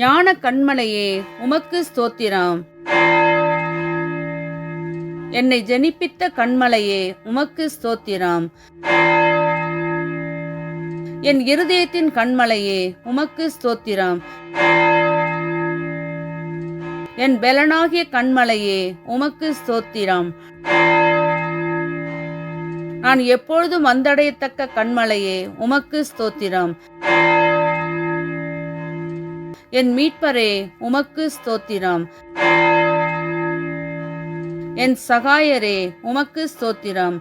ஞான கண்மலையே உமக்கு ஸ்தோத்திரம். என்னை ஜெனிப்பித்த கண்மலையே உமக்கு ஸ்தோத்திரம். என் இருதயத்தின் கண்மலையே உமக்கு ஸ்தோத்திரம். என் பெலனாகிய கண்மலையே உமக்கு ஸ்தோத்திரம். நான் எப்பொழுதும் வந்தடையத்தக்க கண்மலையே உமக்கு ஸ்தோத்திரம். என் மீட்பரே உமக்கு ஸ்தோத்திரம். என் சகாயரே உமக்கு ஸ்தோத்திரம்.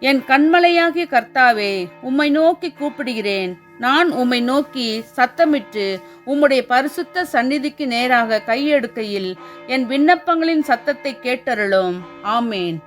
என் கண்மலையாகிய கர்த்தாவே உம்மை நோக்கி கூப்பிடுகிறேன். நான் உம்மை நோக்கி சத்தமிட்டு உம்முடைய பரிசுத்த சந்நிதிக்கு நேராக கையெடுக்கையில் என் விண்ணப்பங்களின் சத்தத்தை கேட்டருளும். ஆமேன்.